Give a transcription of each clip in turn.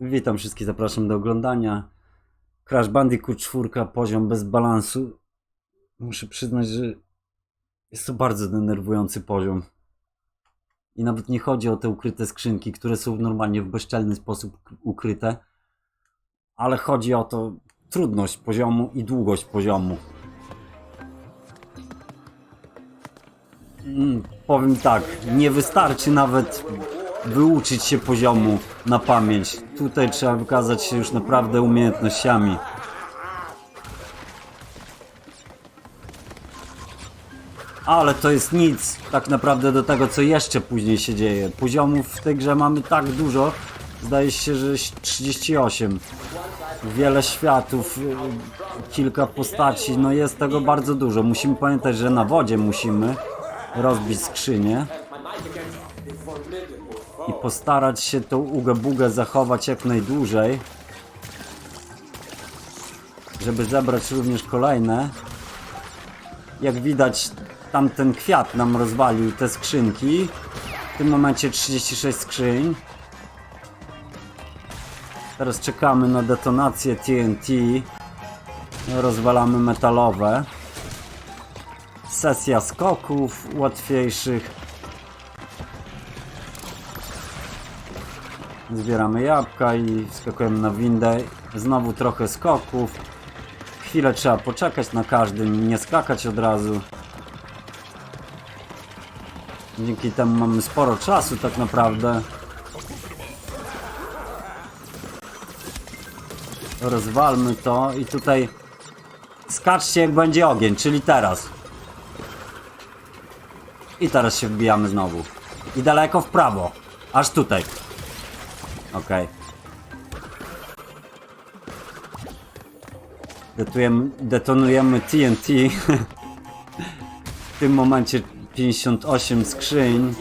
Witam wszystkich, zapraszam do oglądania. Crash Bandicoot 4, poziom bez balansu. Muszę przyznać, że jest to bardzo denerwujący poziom. I nawet nie chodzi o te ukryte skrzynki, które są normalnie w bezczelny sposób ukryte, ale chodzi o to trudność poziomu i długość poziomu. Mm, Powiem tak, nie wystarczy nawet wyuczyć się poziomu na pamięć. Tutaj trzeba wykazać się już naprawdę umiejętnościami. Ale to jest nic tak naprawdę do tego, co jeszcze później się dzieje. Poziomów w tej grze mamy tak dużo, zdaje się, że 38. Wiele światów, y, kilka postaci, no jest tego bardzo dużo. Musimy pamiętać, że na wodzie musimy rozbić skrzynię i postarać się tą ugę-bugę zachować jak najdłużej, żeby zebrać również kolejne. Jak widać, tamten kwiat nam rozwalił te skrzynki. W tym momencie 36 skrzyń. Teraz czekamy na detonację TNT. Rozwalamy metalowe. Sesja skoków łatwiejszych. Zbieramy jabłka i wskakujemy na windę. Znowu trochę skoków. Chwilę trzeba poczekać na każdym, nie skakać od razu. Dzięki temu mamy sporo czasu tak naprawdę. Rozwalmy to i tutaj skaczcie jak będzie ogień, czyli teraz. I teraz się wbijamy znowu. I daleko w prawo. Aż tutaj. Okej. Detujemy, detonujemy TNT. w tym momencie 58 skrzyń.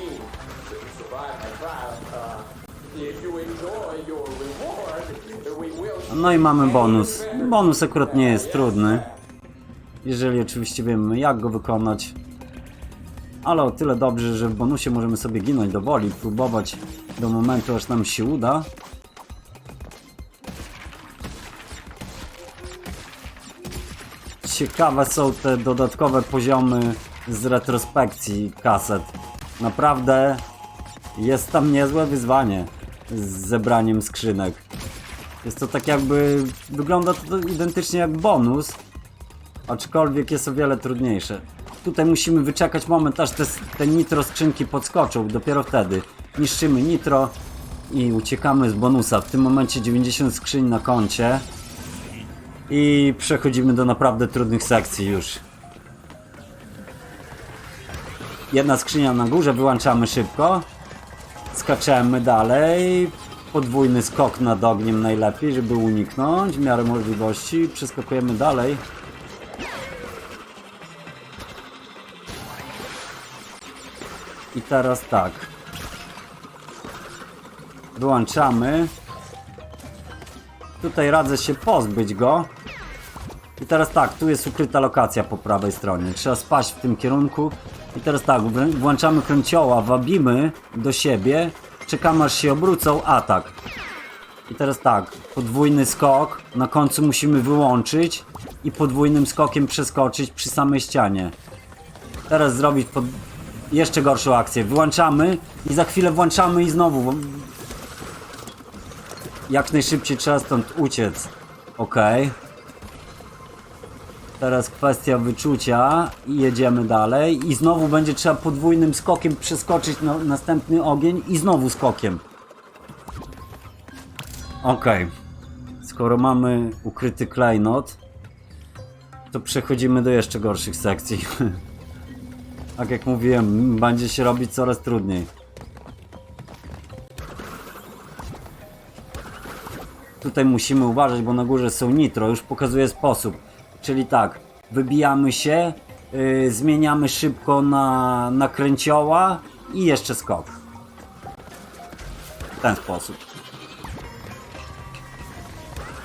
No i mamy bonus. Bonus akurat nie jest trudny. Jeżeli oczywiście wiemy jak go wykonać. Ale o tyle dobrze, że w bonusie możemy sobie ginąć do woli, próbować do momentu aż nam się uda. Ciekawe są te dodatkowe poziomy z retrospekcji kaset. Naprawdę jest tam niezłe wyzwanie z zebraniem skrzynek. Jest to tak jakby, wygląda to identycznie jak bonus, aczkolwiek jest o wiele trudniejsze. Tutaj musimy wyczekać moment, aż te, te nitro skrzynki podskoczą, dopiero wtedy niszczymy nitro i uciekamy z bonusa. W tym momencie 90 skrzyń na koncie i przechodzimy do naprawdę trudnych sekcji już. Jedna skrzynia na górze, wyłączamy szybko. Skaczemy dalej. Podwójny skok nad ogniem najlepiej, żeby uniknąć w miarę możliwości. Przeskakujemy dalej. I teraz tak. Wyłączamy. Tutaj radzę się pozbyć go. I teraz tak, tu jest ukryta lokacja po prawej stronie. Trzeba spaść w tym kierunku. I teraz tak, włączamy kręcioła, wabimy do siebie, czekamy aż się obrócą, atak. I teraz tak, podwójny skok, na końcu musimy wyłączyć i podwójnym skokiem przeskoczyć przy samej ścianie. Teraz zrobić pod... jeszcze gorszą akcję. Wyłączamy i za chwilę włączamy i znowu. Jak najszybciej trzeba stąd uciec. Okej. Teraz kwestia wyczucia i jedziemy dalej. I znowu będzie trzeba podwójnym skokiem przeskoczyć na następny ogień i znowu skokiem. Okej. Skoro mamy ukryty klejnot, to przechodzimy do jeszcze gorszych sekcji. tak jak mówiłem, będzie się robić coraz trudniej. Tutaj musimy uważać, bo na górze są nitro, już pokazuję sposób. Czyli tak, wybijamy się, yy, zmieniamy szybko na, na kręcioła i jeszcze skok. W ten sposób.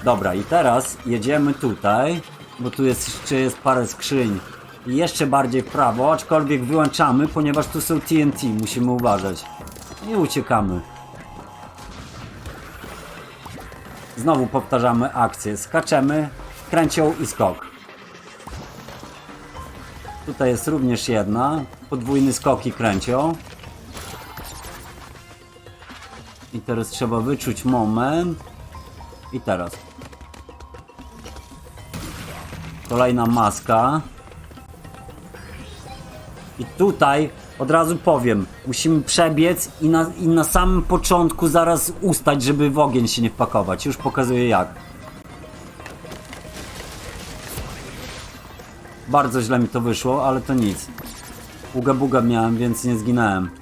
Dobra, i teraz jedziemy tutaj, bo tu jest, jeszcze jest parę skrzyń. Jeszcze bardziej w prawo, aczkolwiek wyłączamy, ponieważ tu są TNT, musimy uważać. I uciekamy. Znowu powtarzamy akcję. Skaczemy, kręcioł i skok. Tutaj jest również jedna. Podwójny skok i kręcioł. I teraz trzeba wyczuć moment. I teraz. Kolejna maska. I tutaj od razu powiem, musimy przebiec i na, i na samym początku zaraz ustać, żeby w ogień się nie wpakować. Już pokazuję jak. Bardzo źle mi to wyszło, ale to nic. Uga buga miałem, więc nie zginąłem.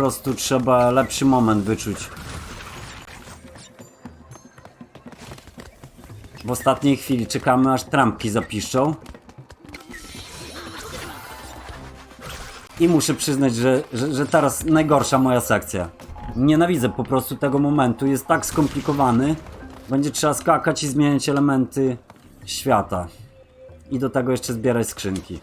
Prostu trzeba lepszy moment wyczuć. W ostatniej chwili czekamy aż trampki zapiszczą. I muszę przyznać, że, że, że teraz najgorsza moja sekcja. Nienawidzę po prostu tego momentu, jest tak skomplikowany. Będzie trzeba skakać i zmieniać elementy świata. I do tego jeszcze zbierać skrzynki.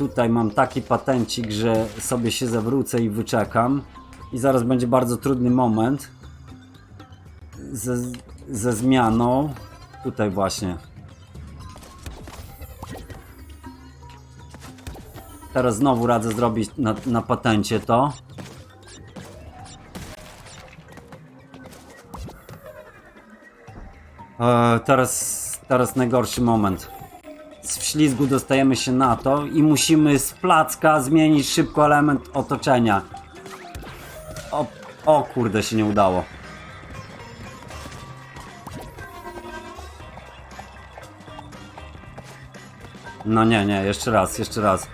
Tutaj mam taki patencik, że sobie się zawrócę i wyczekam. I zaraz będzie bardzo trudny moment. Ze, ze zmianą. Tutaj właśnie. Teraz znowu radzę zrobić na, na patencie to. E, teraz, teraz najgorszy moment. Z wślizgu dostajemy się na to i musimy z placka zmienić szybko element otoczenia. O, o kurde, się nie udało. No nie, nie, jeszcze raz, jeszcze raz.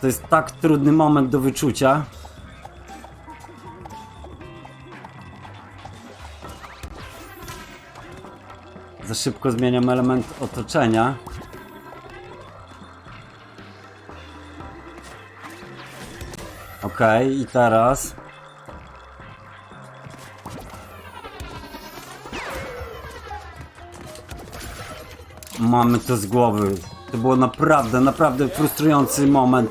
To jest tak trudny moment do wyczucia. Za szybko zmieniam element otoczenia. Okej, i teraz. Mamy to z głowy. To było naprawdę, naprawdę frustrujący moment.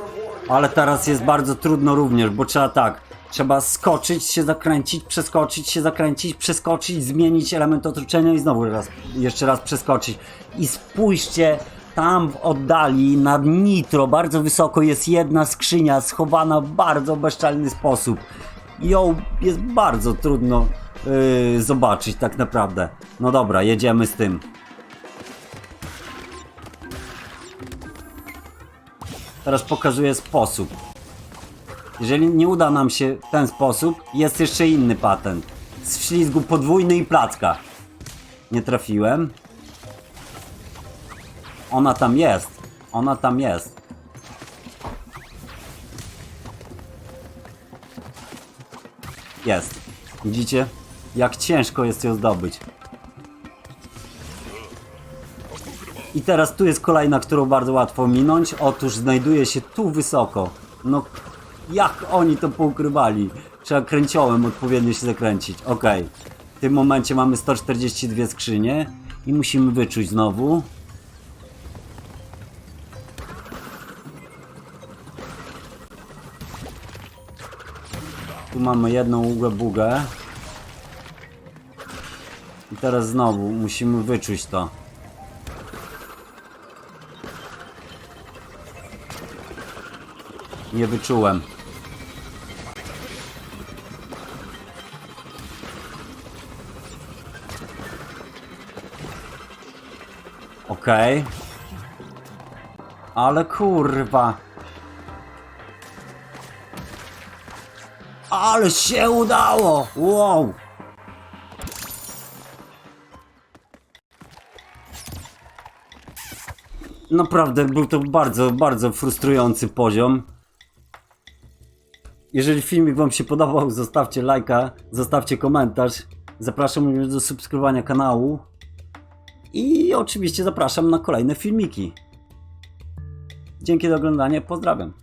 Ale teraz jest bardzo trudno również, bo trzeba tak. Trzeba skoczyć, się zakręcić, przeskoczyć, się zakręcić, przeskoczyć, zmienić element otoczenia i znowu raz, jeszcze raz przeskoczyć. I spójrzcie, tam w oddali nad Nitro, bardzo wysoko jest jedna skrzynia schowana w bardzo bezczelny sposób. Ją jest bardzo trudno yy, zobaczyć tak naprawdę. No dobra, jedziemy z tym. Teraz pokazuję sposób. Jeżeli nie uda nam się w ten sposób, jest jeszcze inny patent. Z wślizgu podwójny i placka. Nie trafiłem. Ona tam jest. Ona tam jest. Jest. Widzicie? Jak ciężko jest ją zdobyć. I teraz tu jest kolejna, którą bardzo łatwo minąć. Otóż znajduje się tu wysoko. No, jak oni to poukrywali? Trzeba kręciołem odpowiednio się zakręcić. Ok. W tym momencie mamy 142 skrzynie i musimy wyczuć znowu. Mamy jedną ługę bugę. I teraz znowu musimy wyczuć to. Nie wyczułem. Okej. Ale kurwa. Ale się udało! Wow! Naprawdę był to bardzo, bardzo frustrujący poziom. Jeżeli filmik Wam się podobał, zostawcie lajka, zostawcie komentarz. Zapraszam również do subskrybowania kanału. I oczywiście zapraszam na kolejne filmiki. Dzięki za oglądanie, pozdrawiam.